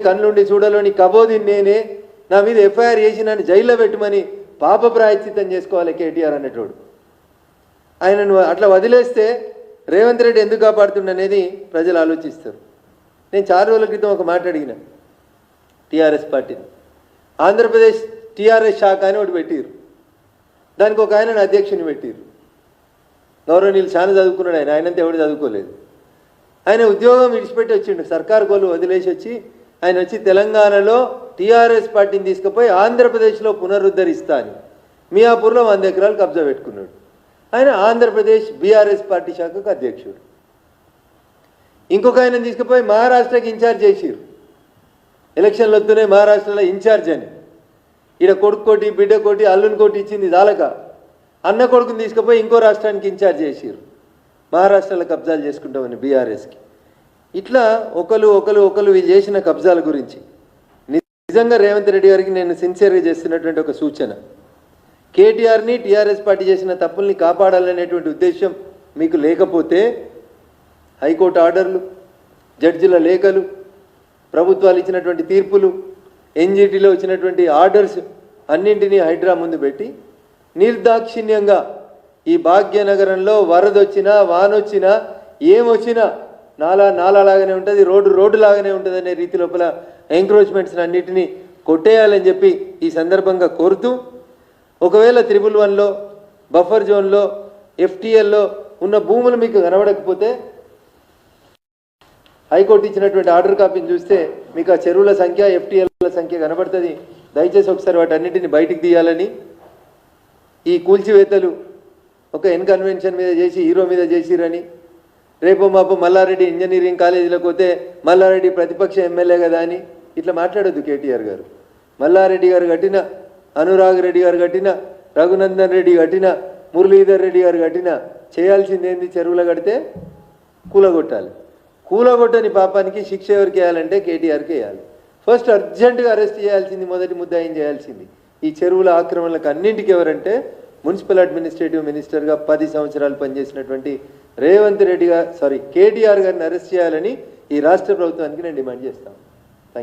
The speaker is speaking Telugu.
కన్నుండి చూడలోని కబోదిన్ నేనే నా మీద ఎఫ్ఐఆర్ చేసి నన్ను జైల్లో పెట్టమని పాప ప్రాయశ్చిత్తం చేసుకోవాలి కేటీఆర్ అనేటోడు. ఆయనను అట్లా వదిలేస్తే రేవంత్ రెడ్డి ఎందుకు కాపాడుతుండనేది ప్రజలు ఆలోచిస్తారు. నేను చాలా రోజుల క్రితం ఒక మాట అడిగిన టీఆర్ఎస్ పార్టీని. ఆంధ్రప్రదేశ్ టీఆర్ఎస్ శాఖ అని ఒకటి పెట్టిరు దానికి ఒక ఆయన అధ్యక్షుని పెట్టిరు గౌరవనీయులు చాలా చదువుకున్నాడు ఆయన ఆయనంతా ఎవడు చదువుకోలేదు. ఆయన ఉద్యోగం విడిచిపెట్టి వచ్చిండు సర్కార్ కోళ్ళు వదిలేసి వచ్చి ఆయన వచ్చి తెలంగాణలో టీఆర్ఎస్ పార్టీని తీసుకుపోయి ఆంధ్రప్రదేశ్లో పునరుద్ధరిస్తా అని మియాపూర్లో వంద ఎకరాలు కబ్జా పెట్టుకున్నాడు. ఆయన ఆంధ్రప్రదేశ్ బీఆర్ఎస్ పార్టీ శాఖకు అధ్యక్షుడు. ఇంకొక ఆయన తీసుకుపోయి మహారాష్ట్రకి ఇన్ఛార్జ్ చేసిరు ఎలక్షన్లు వస్తున్నాయి మహారాష్ట్రలో ఇన్ఛార్జ్ అని. ఈడ కొడుకు కోటి బిడ్డ కోటి అల్లుని కోటి ఇచ్చింది చాలక అన్న కొడుకుని తీసుకుపోయి ఇంకో రాష్ట్రానికి ఇన్ఛార్జ్ చేసిరు మహారాష్ట్రలో కబ్జాలు చేసుకుంటామని బీఆర్ఎస్కి. ఇట్లా ఒకరు ఒకరు ఒకరు వీళ్ళు చేసిన కబ్జాల గురించి. నిజంగా రేవంత్ రెడ్డి గారికి నేను సిన్సియర్గా చేస్తున్నటువంటి ఒక సూచన. కేటీఆర్ని టీఆర్ఎస్ పార్టీ చేసిన తప్పుల్ని కాపాడాలనేటువంటి ఉద్దేశం మీకు లేకపోతే హైకోర్టు ఆర్డర్లు జడ్జిల లేఖలు ప్రభుత్వాలు ఇచ్చినటువంటి తీర్పులు ఎన్జిటిలో వచ్చినటువంటి ఆర్డర్స్ అన్నింటినీ హైడ్రా ముందు పెట్టి నిర్దాక్షిణ్యంగా ఈ భాగ్యనగరంలో వరదొచ్చినా వానొచ్చినా ఏమొచ్చినా నాలా నాలా లాగానే ఉంటుంది రోడ్డు రోడ్డు లాగానే ఉంటుంది అనే రీతి లోపల ఎంక్రోచ్మెంట్స్ అన్నిటినీ కొట్టేయాలని చెప్పి ఈ సందర్భంగా కోరుతూ ఒకవేళ త్రిబుల్ వన్లో బఫర్ జోన్లో ఎఫ్టీఎల్లో ఉన్న భూములు మీకు కనబడకపోతే హైకోర్టు ఇచ్చినటువంటి ఆర్డర్ కాపీని చూస్తే మీకు ఆ చెరువుల సంఖ్య ఎఫ్టీఎల్ల సంఖ్య కనబడుతుంది. దయచేసి ఒకసారి వాటన్నిటిని బయటికి తీయాలని ఈ కూల్చివేతలు ఒక ఇన్కన్వెన్షన్ మీద చేసి హీరో మీద చేసిరని రేపు మాపు మల్లారెడ్డి ఇంజనీరింగ్ కాలేజీలోకి పోతే మల్లారెడ్డి ప్రతిపక్ష ఎమ్మెల్యే కదా అని ఇట్లా మాట్లాడొద్దు కేటీఆర్ గారు. మల్లారెడ్డి గారు కట్టిన అనురాగ్ రెడ్డి గారు కట్టిన రఘునందన్ రెడ్డి కట్టిన మురళీధర్ రెడ్డి గారు కట్టిన చేయాల్సింది ఏంది చెరువులో కడితే? కూలగొట్టాలి. కూలగొట్టని పాపానికి శిక్ష ఎవరికి వేయాలంటే కేటీఆర్కి వేయాలి. ఫస్ట్ అర్జెంటుగా అరెస్ట్ చేయాల్సింది మొదటి ముద్దాయం చేయాల్సింది. ఈ చెరువుల ఆక్రమణలకు అన్నింటికి ఎవరంటే మున్సిపల్ అడ్మినిస్ట్రేటివ్ మినిస్టర్గా పది సంవత్సరాలు పనిచేసినటువంటి రేవంత్ రెడ్డి గారు సారీ కేటీఆర్ గారిని అరెస్ట్ చేయాలని ఈ రాష్ట్ర ప్రభుత్వానికి నేను డిమాండ్ చేస్తాను.